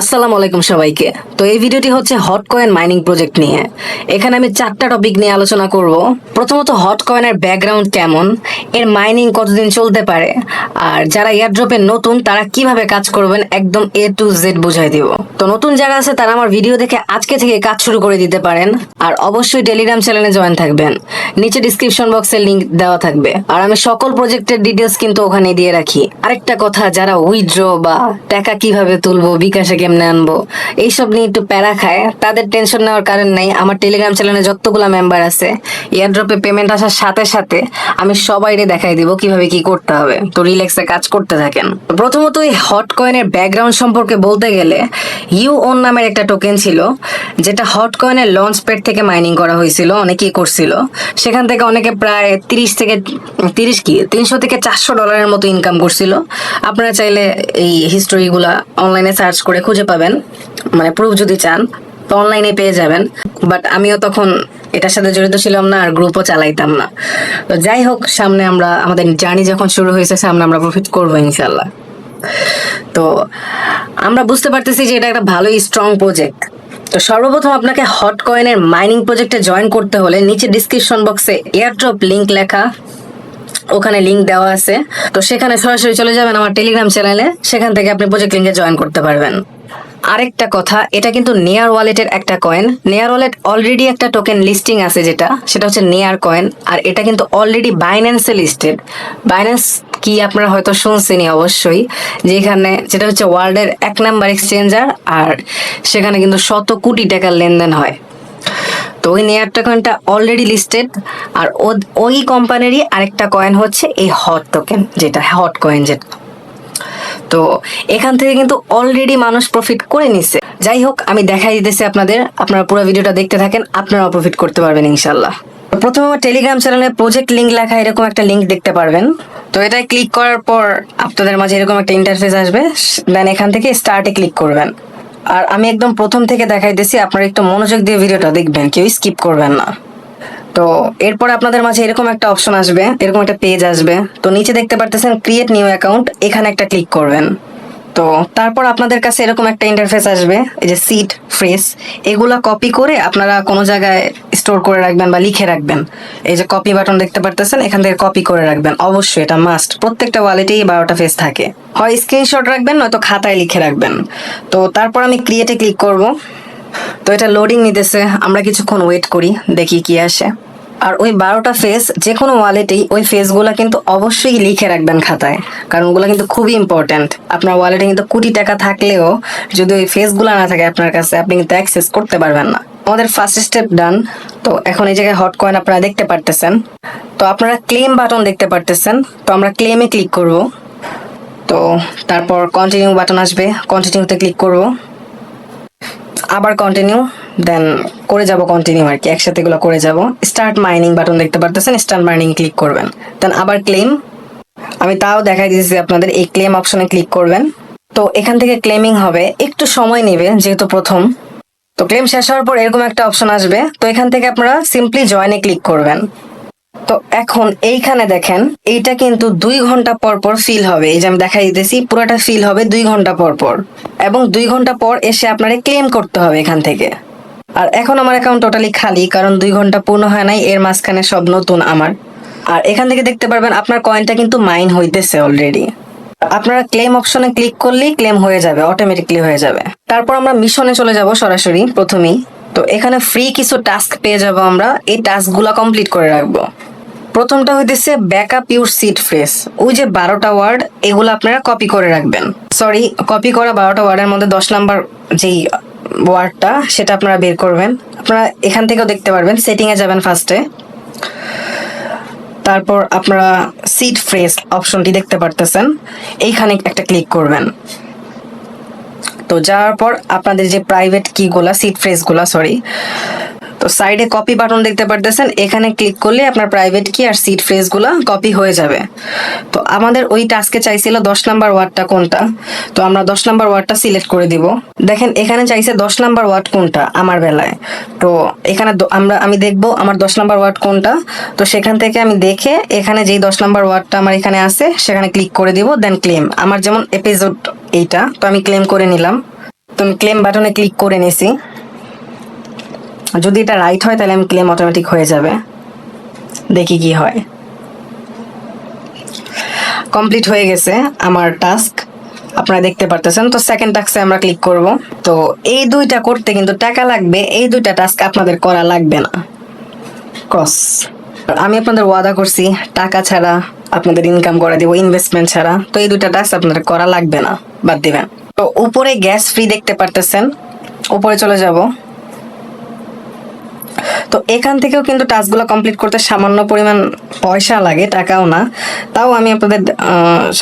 আসসালামু আলাইকুম সবাইকে। তো এই ভিডিওটি হচ্ছে হট কয়েন মাইনিং প্রজেক্ট নিয়ে। এখানে আমি চারটা টপিক নিয়ে আলোচনা করব। প্রথমত হট কয়েনের ব্যাকগ্রাউন্ড কেমন? এর মাইনিং কতদিন চলতে পারে? আর যারা এয়ারড্রপে নতুন, তারা কীভাবে কাজ করবেন? একদম এ টু জেড বুঝাই দিব। তো নতুন যারা আছে, তারা আমার ভিডিও দেখে আজকে থেকে কাজ শুরু করে দিতে পারেন। আর অবশ্যই টেলিগ্রাম চ্যানেলে জয়েন থাকবেন। নিচে ডিসক্রিপশন বক্সে লিংক দেওয়া থাকবে। আর আমি সকল প্রজেক্টের ডিটেলস কিন্তু ওখানে দিয়ে রাখি। আরেকটা কথা, যারা উইথড্র বা টাকা কীভাবে তুলবো, বিকাশে কেমনে আনব। এইসব নিয়ে একটু প্যারা খায়। তাদের টেনশন নেওয়ার কারণ নাই। আমার টেলিগ্রাম চ্যানেলে যতগুলো মেম্বার আছে এয়ারড্রপে পেমেন্ট আসার সাথে সাথে আমি সবাইরে দেখাই দিব কীভাবে কি করতে হবে। তো রিল্যাক্সে কাজ করতে থাকেন। প্রথমত এই হট কয়েনের ব্যাকগ্রাউন্ড সম্পর্কে বলতে গেলে ইউ ওন নামের একটা টোকেন ছিল, যেটা হট কয়েনের লঞ্চ প্যাড থেকে মাইনিং করা হয়েছিল, অনেকেই করছিল। সেখান থেকে অনেকে প্রায় তিরিশ থেকে, তিরিশ কি, তিনশো থেকে চারশো ডলারের মতো ইনকাম করছিল। আপনারা চাইলে এই হিস্টোরিগুলা অনলাইনে সার্চ করে খুঁজে পাবেন মানে প্রুফ যদি চান, তো অনলাইনে পেয়ে যাবেন। বাট আমিও তখন এটার সাথে জড়িত ছিলাম না, আর গ্রুপও চালাইতাম না। তো যাই হোক, সামনে আমরা, আমাদের জার্নি যখন শুরু হয়েছে, সামনে আমরা প্রফিট করব ইনশাল্লাহ তো আমরা বুঝতে পারতেছি যে এটা একটা ভালো স্ট্রং প্রজেক্ট তো সর্বপ্রথম আপনাকে হট কয়েনের মাইনিং প্রজেক্টে জয়েন করতে হলে নিচে ডিসক্রিপশন বক্সে এয়ারড্রপ লিংক লেখা। ওখানে লিংক দেওয়া আছে। তো সেখানে সরাসরি চলে যাবেন আমার টেলিগ্রাম চ্যানেলে সেখান থেকে আপনি প্রজেক্ট লিঙ্কে জয়েন করতে পারবেন। আরেকটা কথা, এটা কিন্তু নেয়ার ওয়ালেটের একটা কয়েন নেয়ার ওয়ালেট অলরেডি একটা টোকেন লিস্টিং আছে যেটা, সেটা হচ্ছে নেয়ার কয়েন আর এটা কিন্তু অলরেডি বাইন্যান্সে লিস্টেড বাইন্যান্স কি আপনারা হয়তো শুনছেনই অবশ্যই, যেখানে যেটা হচ্ছে ওয়ার্ল্ডের এক নাম্বার এক্সচেঞ্জার আর সেখানে কিন্তু শত কোটি টাকার লেনদেন হয়। তো ওই নেয়ারটা কয়েনটা অলরেডি লিস্টেড আর ওই কোম্পানিরই আরেকটা কয়েন হচ্ছে এই হট টোকেন যেটা হট কয়েন যেটা। তো এখান থেকে কিন্তু অলরেডি মানুষ প্রফিট করে নিছে। যাই হোক, আমি দেখাই দিতেছি আপনাদের, আপনারা পুরো ভিডিওটা দেখতে থাকেন, আপনারাও প্রফিট করতে পারবেন ইনশাল্লাহ প্রথমে আমার টেলিগ্রাম চ্যানেলে প্রজেক্ট লিঙ্ক লেখা, এরকম একটা লিঙ্ক দেখতে পারবেন। তো এটা ক্লিক করার পর আপনাদের মাঝে এরকম একটা ইন্টারফেস আসবে দেন এখান থেকে স্টার্টে ক্লিক করবেন। আর আমি একদম প্রথম থেকে দেখাইতেছি, আপনারা একটু মনোযোগ দিয়ে ভিডিওটা দেখবেন, কেউ স্কিপ করবেন না। তো এরপর আপনাদের মাঝে এরকম একটা অপশন আসবে, এরকম একটা পেজ আসবে। তো নিচে দেখতে পারতেছেন ক্রিয়েট নিউ অ্যাকাউন্ট এখানে একটা ক্লিক করবেন। তো তারপর আপনাদের কাছে এরকম একটা ইন্টারফেস আসবে, এই যে সিট ফ্রেস এগুলা কপি করে আপনারা কোনো জায়গায় স্টোর করে রাখবেন বা লিখে রাখবেন। এই যে কপি বাটন দেখতে পারতেছেন, এখান থেকে কপি করে রাখবেন। অবশ্যই এটা মাস্ট প্রত্যেকটা ওয়ালেটেই বারোটা ফেস থাকে। হয় স্ক্রিনশট রাখবেন, নয়তো খাতায় লিখে রাখবেন। তো তারপর আমি ক্রিয়েটে ক্লিক করব। তো এটা লোডিং নিতেছে, আমরা কিছুক্ষণ ওয়েট করি, দেখি কি আসে। আর ওই বারোটা ফেস যে কোনো ওয়ালেটেই ওই ফেসগুলো কিন্তু অবশ্যই লিখে রাখবেন খাতায়। কারণ ওগুলো কিন্তু খুবই ইম্পর্ট্যান্ট আপনার ওয়ালেটে কিন্তু কোটি টাকা থাকলেও যদি ওই ফেসগুলো না থাকে আপনার কাছে, আপনি কিন্তু অ্যাক্সেস করতে পারবেন না। আমাদের ফার্স্ট স্টেপ ডান তো এখন এই জায়গায় হট কয়েন আপনারা দেখতে পারতেছেন। তো আপনারা ক্লেম বাটন দেখতে পারতেছেন। তো আমরা ক্লেমে ক্লিক করব। তো তারপর কন্টিনিউ বাটন আসবে। কন্টিনিউতে ক্লিক করব। আবার কন্টিনিউ দেন করে যাব কন্টিনিউ আর কি, একসাথে এগুলো করে যাব। স্টার্ট মাইনিং বাটন দেখতে পারতেছেন স্টার্ট মাইনিং ক্লিক করবেন। দেন আবার ক্লেম আমি তাও দেখাই দিয়েছি আপনাদের এই ক্লেম অপশনে ক্লিক করবেন। তো এখান থেকে ক্লেমিং হবে, একটু সময় নেবে যেহেতু প্রথম। তো ক্লেম শেষ হওয়ার পর এরকম একটা অপশন আসবে। তো এখান থেকে আপনারা সিম্পলি জয়েনে ক্লিক করবেন। তো এখন এইখানে দেখেন, এইটা কিন্তু দুই ঘণ্টা পর পর ফিল হবে। এই যে আমি দেখাই দিতেছি, পুরোটা ফিল হবে দুই ঘণ্টা পর পর। এবং দুই ঘণ্টা পর এসে আপনারে ক্লেম করতে হবে এখান থেকে। আর এখন আমার অ্যাকাউন্ট টোটালি খালি, কারণ দুই ঘণ্টা পূর্ণ হয় নাই, এর মাঝখানে সব নতুন আমার। আর এখান থেকে দেখতে পারবেন, আপনার কয়েনটা কিন্তু মাইন হইতেছে অলরেডি আপনারা ক্লেম অপশনে ক্লিক করলেই ক্লেম হয়ে যাবে অটোমেটিকলি হয়ে যাবে। তারপর আমরা মিশনে চলে যাব সরাসরি, প্রথমেই। তো এখানে ফ্রি কিছু টাস্ক পেয়ে যাব আমরা। এই টাস্কগুলো কমপ্লিট করে রাখব। প্রথমটা হইতেছে ব্যাকআপ ইউর সিট ফ্রেস ওই যে বারোটা ওয়ার্ড এগুলো আপনারা কপি করে রাখবেন। সরি কপি করা বারোটা ওয়ার্ডের মধ্যে দশ নাম্বার যেই ওয়ার্ডটা সেটা আপনারা বের করবেন। আপনারা এখান থেকেও দেখতে পারবেন সেটিংয়ে যাবেন ফার্স্টে তারপর আপনারা সিট ফ্রেস অপশনটি দেখতে পারতেছেন। এইখানে একটা ক্লিক করবেন। তো যাওয়ার পর আপনাদের যে প্রাইভেট কি কিগুলা সিট ফ্রেসগুলা সরি তো সাইডে কপি বাটন দেখতে পারতেছেন, এখানে ক্লিক করলে আপনার প্রাইভেট কি আর সিট ফ্রেসগুলো কপি হয়ে যাবে। তো আমাদের ওই টাস্কে চাইছিল দশ নাম্বার ওয়ার্ডটা কোনটা? তো আমরা দশ নাম্বার ওয়ার্ডটা সিলেক্ট করে দিব। দেখেন, এখানে চাইছে দশ নাম্বার ওয়ার্ড কোনটা আমার বেলায়। তো এখানে আমরা আমি দেখব আমার দশ নাম্বার ওয়ার্ড কোনটা। তো সেখান থেকে আমি দেখে এখানে যেই দশ নাম্বার ওয়ার্ডটা আমার এখানে আছে, সেখানে ক্লিক করে দিব দেন ক্লেম আমার যেমন এপিসোড এইটা, তো আমি ক্লেম করে নিলাম। তো আমি ক্লেম বাটনে ক্লিক করে নিছি। যদি এটা রাইট হয়, তাহলে আমি ক্লেম অটোমেটিক হয়ে যাবে। দেখি কি হয়। কমপ্লিট হয়ে গেছে আমার টাস্ক আপনারা দেখতে পারতেছেন। তো সেকেন্ড টাস্কে আমরা ক্লিক করব। তো এই দুইটা করতে কিন্তু টাকা লাগবে। এই দুইটা টাস্ক আপনাদের করা লাগবে না। ক্রস আমি আপনাদের ওয়াদা করছি, টাকা ছাড়া আপনাদের ইনকাম করে দিব ইনভেস্টমেন্ট ছাড়া। তো এই দুইটা টাস্ক আপনাদের করা লাগবে না। বাদ দিবেন। তো উপরে গ্যাস ফ্রি দেখতে পারতেছেন। উপরে চলে যাব। তো এখান থেকেও কিন্তু টাস্কগুলো কমপ্লিট করতে সামান্য পরিমাণ পয়সা লাগে, টাকাও না। তাও আমি আপনাদের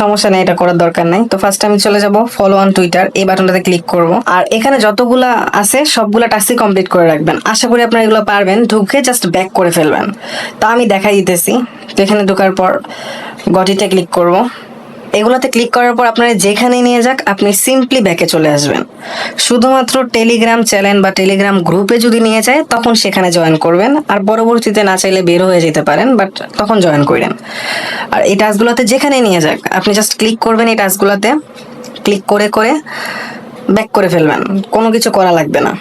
সমস্যা নেই, এটা করার দরকার নাই। তো ফার্স্ট আমি চলে যাব ফলো অন টুইটার এই বাটনটাতে ক্লিক করব। আর এখানে যতগুলা আছে, সবগুলা টাস্কই কমপ্লিট করে রাখবেন। আশা করি আপনারা এগুলো পারবেন, ঢুকে জাস্ট ব্যাক করে ফেলবেন। তা আমি দেখাই দিতেছি। তো এখানে ঢোকার পর গটিতে ক্লিক করব। এগুলোতে ক্লিক করার পর আপনারা যেখানে নিয়ে যাক, আপনি সিম্পলি ব্যাকে চলে আসবেন। শুধুমাত্র টেলিগ্রাম চ্যানেল বা টেলিগ্রাম গ্রুপে যদি নিয়ে যায়, তখন সেখানে জয়েন করবেন। আর পরবর্তীতে না চাইলে বের হয়ে যেতে পারেন বাট তখন জয়েন করেন। আর এই টাস্কগুলোতে যেখানে নিয়ে যাক, আপনি জাস্ট ক্লিক করবেন এই টাস্কগুলোতে ক্লিক করে করে ব্যাক করে ফেলবেন। কোনো কিছু করা লাগবে না।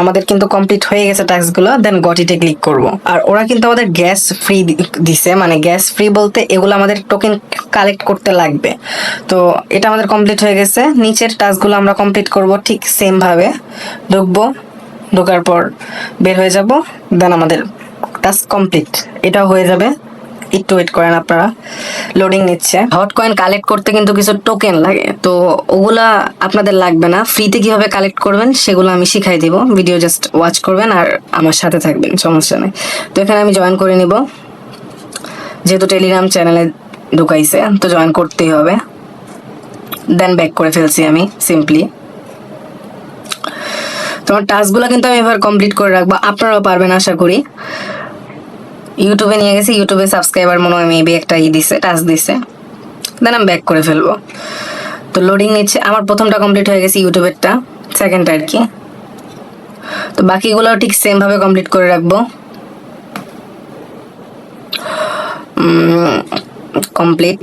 আমাদের কিন্তু কমপ্লিট হয়ে গেছে টাস্কগুলো দেন গটিতে ক্লিক করব। আর ওরা কিন্তু আমাদের গ্যাস ফ্রি দিছে মানে গ্যাস ফ্রি বলতে এগুলো আমাদের টোকেন কালেক্ট করতে লাগবে। তো এটা আমাদের কমপ্লিট হয়ে গেছে। নিচের টাস্কগুলো আমরা কমপ্লিট করব ঠিক সেম ভাবে ঢুকবো, ঢোকার পর বের হয়ে যাব দেন আমাদের টাস্ক কমপ্লিট এটাও হয়ে যাবে। একটু ওয়েট করেন আপনারা। লোডিং নিচ্ছে। হট কয়েন কালেক্ট করতে কিন্তু কিছু টোকেন লাগে। তো ওগুলা আপনাদের লাগবে না। ফ্রিতে কীভাবে কালেক্ট করবেন সেগুলো আমি শিখাই দিব। ভিডিও জাস্ট ওয়াচ করবেন আর আমার সাথে থাকবেন, সমস্যা নেই। তো এখানে আমি জয়েন করে নিব। যেহেতু টেলিগ্রাম চ্যানেলে ঢুকাইছে, তো জয়েন করতেই হবে। দেন ব্যাক করে ফেলছি আমি সিম্পলি তোমার টাস্কগুলো কিন্তু আমি এবার কমপ্লিট করে রাখব। আপনারাও পারবেন, আশা করি। ইউটিউবে নিয়ে গেছি ইউটিউবে সাবস্ক্রাইবার মনে হয় মেবি একটা ই দিছে টাচ দিছে। দেন আমি ব্যাক করে ফেলব। তো লোডিং নিচ্ছে, আমার প্রথমটা কমপ্লিট হয়ে গেছে ইউটিউবেরটা সেকেন্ডটা আর কি। তো বাকিগুলো ঠিক সেম ভাবে কমপ্লিট করে রাখব। কমপ্লিট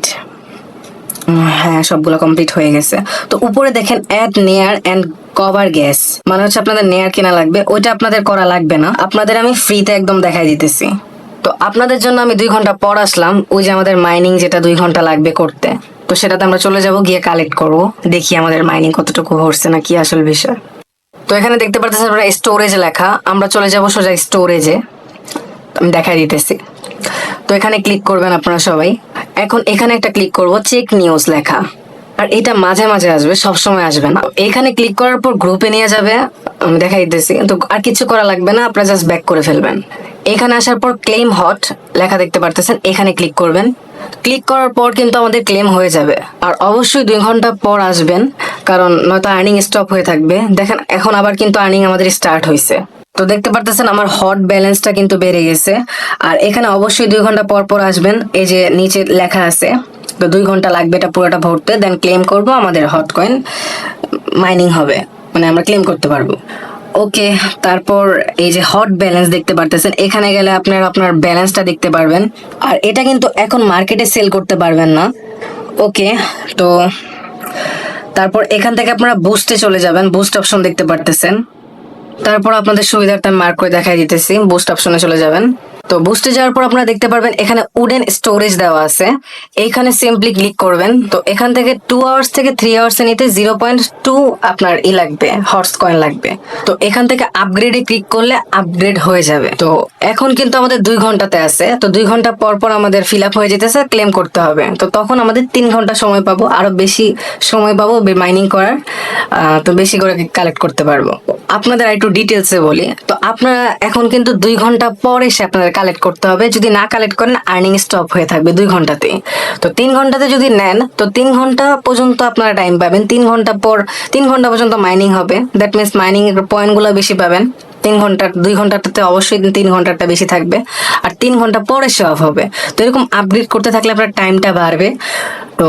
হ্যাঁ সবগুলো কমপ্লিট হয়ে গেছে। তো উপরে দেখেন অ্যাড নেয়ার অ্যান্ড কভার গ্যাস মানে হচ্ছে আপনাদের নেয়ার কেনা লাগবে, ওইটা আপনাদের করা লাগবে না। আপনাদের আমি ফ্রিতে একদম দেখাই দিতেছি। তো আপনাদের জন্য আমি দুই ঘণ্টা পর আসলাম, ওই যে আমাদের মাইনিং যেটা দুই ঘণ্টা লাগবে করতে। তো সেটাতে আমরা চলে যাব, গিয়ে কালেক্ট করব, দেখি আমাদের মাইনিং কতটুকু হচ্ছে না কি আসল বিষয়। তো এখানে দেখতে পারতেছেন আপনারা স্টোরেজ লেখা, আমরা চলে যাব সোজা স্টোরেজে আমি দেখাই দিতেছি। তো এখানে ক্লিক করবেন আপনারা সবাই। এখন এখানে একটা ক্লিক করব চেক নিউজ লেখা। আর এটা মাঝে মাঝে আসবে সব সময় আসবে না। এখানে ক্লিক করার পর গ্রুপে নিয়ে যাবে, আমি দেখাই দিতেছি। কিন্তু আর কিছু করা লাগবে না, আপনারা জাস্ট ব্যাক করে ফেলবেন। এখানে আসার পর ক্লেম হট লেখা দেখতে পারতেছেন, এখানে ক্লিক করবেন। ক্লিক করার পর কিন্তু আমাদের ক্লেম হয়ে যাবে। আর অবশ্যই দুই ঘণ্টা পর আসবেন, কারণ নয়তো আর্নিং স্টপ হয়ে থাকবে। দেখেন, এখন আবার কিন্তু আর্নিং আমাদের স্টার্ট হয়েছে তো দেখতে পারতেছেন আমার হট ব্যালেন্সটা কিন্তু বেড়ে গেছে। আর এখানে অবশ্যই দুই ঘণ্টা পর পর আসবেন, এই যে নিচে লেখা আছে। তো দুই ঘণ্টা লাগবে এটা পুরোটা ভরতে দেন ক্লেম করব, আমাদের হট কয়েন মাইনিং হবে। মানে আমরা ক্লেম করতে পারব। ওকে তারপর এই যে হট ব্যালেন্স দেখতে পারতেছেন, এখানে গেলে আপনার আপনার ব্যালেন্সটা দেখতে পারবেন। আর এটা কিন্তু এখন মার্কেটে সেল করতে পারবেন না। ওকে তো তারপর এখান থেকে আপনারা বুস্টে চলে যাবেন বুস্ট অপশন দেখতে পারতেছেন। তারপর আপনাদের সুবিধার্থে মার্ক করে দেখাই দিতেছি বুস্ট অপশনে চলে যাবেন। তো বুস্টে যাওয়ার পর আপনারা দেখতে পারবেন, এখানে উডেন স্টোরেজ দেওয়া আছে। এইখানে সিম্পলি ক্লিক করবেন। তো এখান থেকে টু আওয়ার্স থেকে থ্রি আওয়ার্স এ নিতে জিরো পয়েন্ট টু আপনার ই লাগবে হর্স কয়েন লাগবে। তো এখান থেকে আপগ্রেডে ক্লিক করলে আপগ্রেড হয়ে যাবে। তো এখন কিন্তু আমাদের দুই ঘন্টাতে আছে। তো দুই ঘণ্টা পর পর আমাদের ফিল আপ হয়ে যেতেছে ক্লেম করতে হবে। তো তখন আমাদের তিন ঘণ্টা সময় পাবো। আরও বেশি সময় পাবো মাইনিং করার। তো বেশি করে কালেক্ট করতে পারব। আপনাদের আর একটু ডিটেলসে বলি। তো আপনারা এখন কিন্তু দুই ঘণ্টা পর এসে আপনাদের কালেক্ট করতে হবে। যদি না কালেক্ট করেন আর্নিং স্টপ হয়ে থাকবে দুই ঘন্টাতে। তো তিন ঘন্টাতে যদি নেন, তো তিন ঘণ্টা পর্যন্ত আপনারা টাইম পাবেন। তিন ঘণ্টা পর, তিন ঘণ্টা পর্যন্ত মাইনিং হবে। দ্যাট মিনস মাইনিং পয়েন্টগুলো বেশি পাবেন। তিন ঘণ্টা, দুই ঘন্টাটাতে অবশ্যই তিন ঘন্টাটা বেশি থাকবে। আর তিন ঘণ্টা পরে সে অফ হবে। তো এরকম আপগ্রেড করতে থাকলে আপনার টাইমটা বাড়বে। তো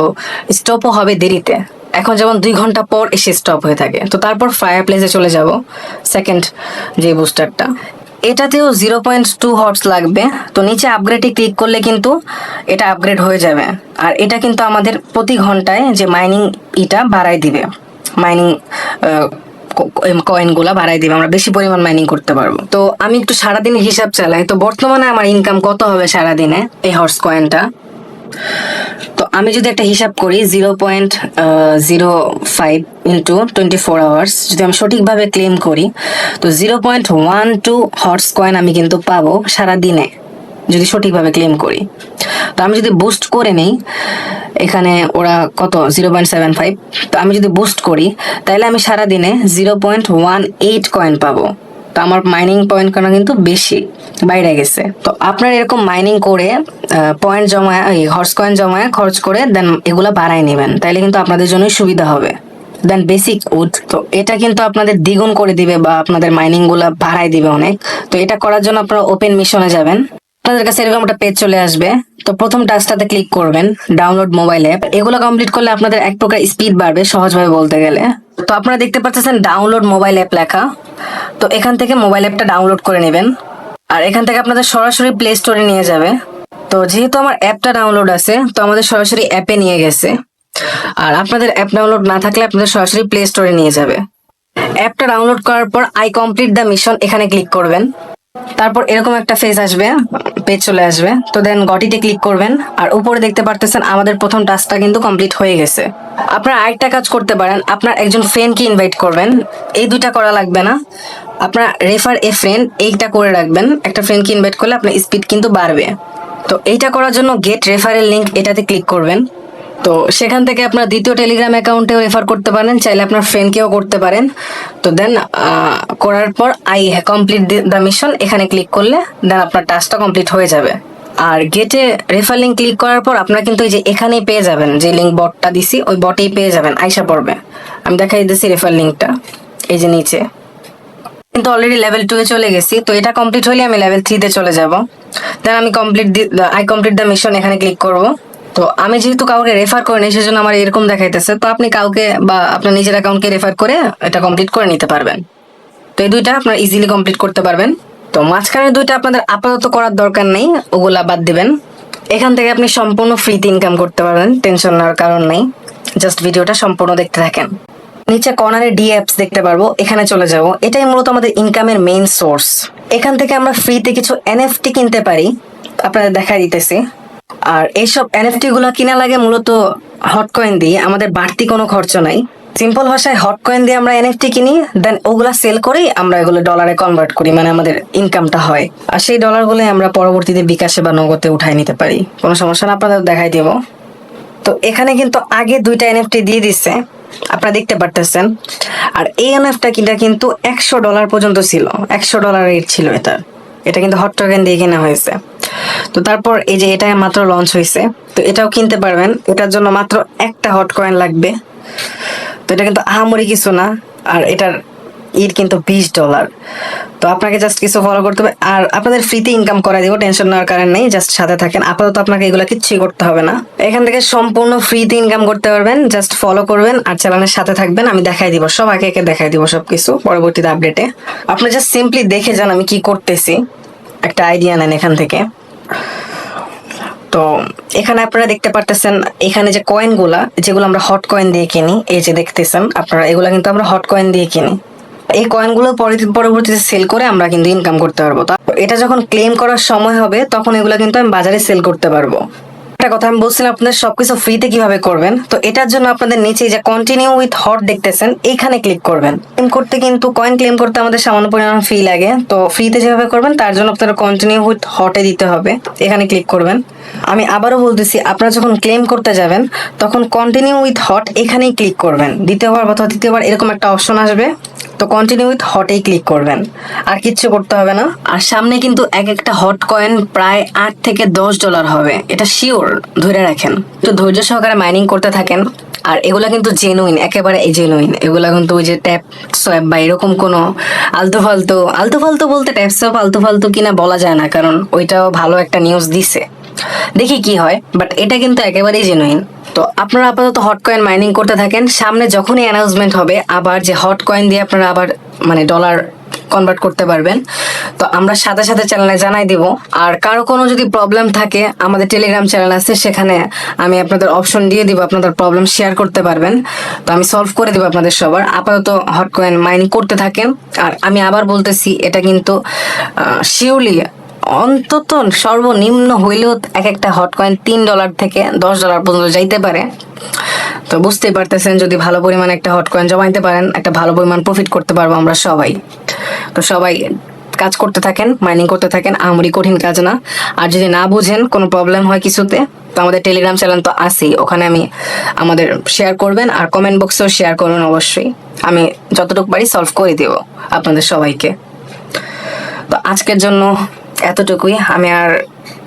স্টপও হবে দেরিতে। এখন যেমন দুই ঘণ্টা পর এসে স্টপ হয়ে থাকে। তো তারপর ফায়ার প্লেসে চলে যাব। সেকেন্ড যে বুস্টারটা এটাতেও জিরো পয়েন্ট টু হর্স লাগবে। তো নিচে আপগ্রেডে ক্লিক করলে কিন্তু এটা আপগ্রেড হয়ে যাবে। আর এটা কিন্তু আমাদের প্রতি ঘন্টায় যে মাইনিং ইটা বাড়াই দিবে। মাইনিং কয়েনগুলো বাড়াই দিবে। আমরা বেশি পরিমাণ মাইনিং করতে পারব। তো আমি একটু সারাদিনের হিসাব চালাই। তো বর্তমানে আমার ইনকাম কত হবে সারাদিনে এই হর্স কয়েনটা তো আমি যদি একটা হিসাব করি zero point zero five into twenty four hours যদি আমি সঠিকভাবে ক্লেম করি, তো zero point one two hours coin আমি কিন্তু পাবো সারা দিনে যদি সঠিকভাবে ক্লেম করি। তো আমি যদি বুস্ট করে নেই, এখানে ওরা কত? জিরো পয়েন্ট সেভেন ফাইভ তো আমি যদি বুস্ট করি, তাহলে আমি সারা দিনে zero point one eight coin পাবো। তো আমার মাইনিং পয়েন্ট করা কিন্তু বেশি বাইরে গেছে। তো আপনারা এরকম মাইনিং করে পয়েন্ট জমায়, এই হর্স কয়েন জমায় খরচ করে দেন এগুলো বাড়ায় নেবেন। তাইলে কিন্তু আপনাদের জন্যই সুবিধা হবে। দেন বেসিক উড তো এটা কিন্তু আপনাদের দ্বিগুণ করে দিবে বা আপনাদের মাইনিংগুলা বাড়ায় দিবে অনেক। তো এটা করার জন্য আপনারা ওপেন মিশনে যাবেন। আপনাদের কাছে এরকম একটা পেজ চলে আসবে। তো প্রথম টাচটাতে ক্লিক করবেন ডাউনলোড মোবাইল অ্যাপ এগুলো কমপ্লিট করলে আপনাদের এক প্রকার স্পিড বাড়বে সহজভাবে বলতে গেলে। তো আপনারা দেখতে পাচ্ছেন ডাউনলোড মোবাইল অ্যাপ লেখা। তো এখান থেকে মোবাইল অ্যাপটা ডাউনলোড করে নেবেন। আর এখান থেকে আপনাদের সরাসরি প্লে স্টোরে নিয়ে যাবে। তো যেহেতু আমার অ্যাপটা ডাউনলোড আছে, তো আমাদের সরাসরি অ্যাপে নিয়ে গেছে। আর আপনাদের অ্যাপ ডাউনলোড না থাকলে আপনাদের সরাসরি প্লে স্টোরে নিয়ে যাবে। অ্যাপটা ডাউনলোড করার পর আই কমপ্লিট দ্য মিশন এখানে ক্লিক করবেন। তারপর এরকম একটা ফেজ আসবে। পেজ চলে আসবে। তো দেন গটিতে ক্লিক করবেন, আর উপরে দেখতে পারতেছেন আমাদের প্রথম টাস্কটা কিন্তু কমপ্লিট হয়ে গেছে। আপনার আরেকটা কাজ করতে পারেন, আপনার একজন ফ্রেন্ডকে ইনভাইট করবেন। এই দুইটা করা লাগবে না। আপনার রেফার এ ফ্রেন্ড এইটা করে রাখবেন। একটা ফ্রেন্ডকে ইনভাইট করলে আপনার স্পিড কিন্তু বাড়বে। তো এইটা করার জন্য গেট রেফারেল লিঙ্ক এটাতে ক্লিক করবেন। তো সেখান থেকে আপনার দ্বিতীয় টেলিগ্রাম অ্যাকাউন্টেও রেফার করতে পারেন, চাইলে আপনার ফ্রেন্ডকেও করতে পারেন। তো দেন করার পর আই কমপ্লিট দ্য মিশন এখানে ক্লিক করলে দেন আপনার টাস্কটা কমপ্লিট হয়ে যাবে। আর গেটে রেফার লিঙ্ক ক্লিক করার পর আপনারা কিন্তু এই যে এখানেই পেয়ে যাবেন, যে লিঙ্ক বটটা দিছি, ওই বটেই পেয়ে যাবেন, আইসা পড়বে। আমি দেখাই দিচ্ছি রেফার লিঙ্কটা এই যে নিচে। কিন্তু অলরেডি লেভেল টু এ চলে গেছি, তো এটা কমপ্লিট হলে আমি লেভেল থ্রিতে চলে যাব। দেন আমি complete I complete the mission এখানে ক্লিক করব। তো আমি যেহেতু কাউকে রেফার করিনি, সেজন্য আমার এরকম দেখাইতেছে। তো আপনি কাউকে বা আপনার নিজের অ্যাকাউন্টকে রেফার করে এটা কমপ্লিট করে নিতে পারবেন। তো এই দুইটা আপনার ইজিলি কমপ্লিট করতে পারবেন। তো মাঝখানে দুইটা আপনাদের আপাতত করার দরকার নেই, ওগুলা বাদ দিবেন। এখান থেকে আপনি সম্পূর্ণ ফ্রিতে ইনকাম করতে পারবেন টেনশন নেওয়ার কারণ নেই। জাস্ট ভিডিওটা সম্পূর্ণ দেখতে থাকেন। নিচে কর্নারে ডি অ্যাপস দেখতে পারব, এখানে চলে যাব। এটাই মূলত আমাদের ইনকামের মেইন সোর্স এখান থেকে আমরা ফ্রিতে কিছু এনএফটি কিনতে পারি, আপনাদের দেখা দিতেছি। আর এইসব এনএফটি গুলো কিনা লাগে মূলত হট কয়েন দিয়ে, আমাদের বাড়তি কোনো খরচ নাই। সিম্পল ভাষায় হট কয়েন দিয়ে আমরা এনএফটি কিনি দেন ওগুলা সেল করেই আমরা এগুলো ডলারে কনভার্ট করি মানে আমাদের ইনকামটা হয়। আর সেই ডলারগুলো আমরা পরবর্তীতে বিকাশে বা নগদে উঠাই নিতে পারি। কোনো সমস্যা না, আপনাদের দেখাই দেবো। তো এখানে কিন্তু আগে দুইটা এনএফটি দিয়ে দিচ্ছে আপনারা দেখতে পারতেছেন। আর এই এনএফটা কিনা কিন্তু একশো ডলার পর্যন্ত ছিল, একশো ডলার রেট ছিল এটা। এটা কিন্তু হট টোকেন দিয়ে কেনা হয়েছে। তো তারপর এই যে এটা মাত্র লঞ্চ হয়েছে। তো এটাও কিনতে পারবেন। এটার জন্য মাত্র একটা হট কয়েন লাগবে। তো এটা কিন্তু আহামরি কিছু না। আর এটার ইট কিন্তু বিশ ডলার তো আপনাকে জাস্ট কিছু ফলো করতে হবে। আর আপনাদের ফ্রিতে ইনকাম করা দিব টেনশন নেওয়ার কারণ নেই জাস্ট সাথে থাকেন। আপাতত আপনাকে এগুলো কিচ্ছুই করতে হবে না। এখান থেকে সম্পূর্ণ ফ্রিতে ইনকাম করতে পারবেন জাস্ট ফলো করবেন আর চ্যানেলের সাথে থাকবেন, আমি দেখাই দিব, সব আগে একে দেখাই দিব সবকিছু পরবর্তীতে আপডেটে আপনি জাস্ট সিম্পলি দেখে যান আমি কি করতেছি। একটা আইডিয়া নেন এখান থেকে। তো এখানে আপনারা দেখতে পারতেছেন, এখানে যে কয়েনগুলা যেগুলো আমরা হট কয়েন দিয়ে কিনি, এই যে দেখতেছেন, আপনারা এগুলা কিন্তু আমরা হট কয়েন দিয়ে কিনি। এই কয়েনগুলো পরবর্তীতে সেল করে আমরা কিন্তু ইনকাম করতে পারব। এটা যখন ক্লেম করার সময় হবে, তখন এগুলো কিন্তু আমি বাজারে সেল করতে পারব। একটা কথা আমি বলছিলাম আপনাদের সবকিছু ফ্রিতে কীভাবে করবেন? তো এটার জন্য আপনাদের নিচে যে কন্টিনিউ উইথ হট দেখতেছেন, এইখানে ক্লিক করবেন। ক্লেম করতে কিন্তু কয়েন ক্লেম করতে আমাদের সামান্য পরিমাণ ফি লাগে। তো ফ্রিতে যেভাবে করবেন, তার জন্য আপনারা কন্টিনিউ উইথ হটে দিতে হবে। এখানে ক্লিক করবেন। আমি আবারও বলতেছি, আপনারা যখন ক্লেম করতে যাবেন, তখন কন্টিনিউ উইথ হট এখানেই ক্লিক করবেন। দ্বিতীয়বার অথবা তৃতীয়বার এরকম একটা অপশন আসবে, তো কন্টিনিউ উইথ হটেই ক্লিক করবেন। আর কিচ্ছু করতে হবে না। আর সামনে কিন্তু এক একটা হট কয়েন প্রায় আট থেকে দশ ডলার হবে। এটা শিওর ধরে রাখেন। তো ধৈর্য সহকারে মাইনিং করতে থাকেন। আর এগুলা কিন্তু জেনুইন একেবারে জেনুইন এগুলা কিন্তু ওই যে ট্যাপ সোয়াপ বা এরকম কোনো আলতু ফালতু আলতু ফালতু বলতে ট্যাপ সোয়াপ আলতু ফালতু কিনা বলা যায় না, কারণ ওইটাও ভালো একটা নিউজ দিছে। দেখি কি হয় বাট এটা কিন্তু একেবারেই জেনুইন তো আপনারা আপাতত হট কয়েন মাইনিং করতে থাকেন। সামনে যখনই অ্যানাউন্সমেন্ট হবে, আবার যে হট কয়েন দিয়ে আপনারা আবার মানে ডলার কনভার্ট করতে পারবেন। তো আমরা সাথে সাথে চ্যানেলে জানাই দিব। আর কারও কোনো যদি প্রবলেম থাকে, আমাদের টেলিগ্রাম চ্যানেল আছে, সেখানে আমি আপনাদের অপশন দিয়ে দিব, আপনাদের প্রবলেম শেয়ার করতে পারবেন। তো আমি সলভ করে দিব আপনাদের সবার। আপাতত হট কয়েন মাইনিং করতে থাকেন। আর আমি আবার বলতেছি, এটা কিন্তু শিওরলি অন্তত সর্বনিম্ন হইলেও এক একটা হট কয়েন তিন ডলার থেকে দশ ডলার পর্যন্ত যাইতে পারে। তো বুঝতেই পারতেছেন, যদি ভালো পরিমাণ একটা হট কয়েন জমাইতে পারেন, একটা ভালো পরিমাণ প্রফিট করতে পারব আমরা সবাই। তো সবাই কাজ করতে থাকেন মাইনিং করতে থাকেন আমরি কঠিন কাজ না। আর যদি না বুঝেন, কোনো প্রবলেম হয় কিছুতে, তো আমাদের টেলিগ্রাম চ্যানেল তো আছেই। ওখানে আমি আমাদের শেয়ার করবেন আর কমেন্ট বক্সেও শেয়ার করবেন অবশ্যই। আমি যতটুকু পারি সলভ করে দেব আপনাদের সবাইকে। তো আজকের জন্য এতটুকুই। আমি আর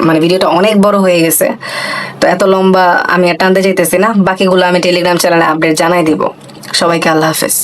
মানে ভিডিওটা অনেক বড় হয়ে গেছে। তো এত লম্বা আমি আর টানতে চাইতেছি না। বাকিগুলো আমি টেলিগ্রাম চ্যানেলে আপডেট জানাই দিব। সবাইকে আল্লাহ হাফেজ।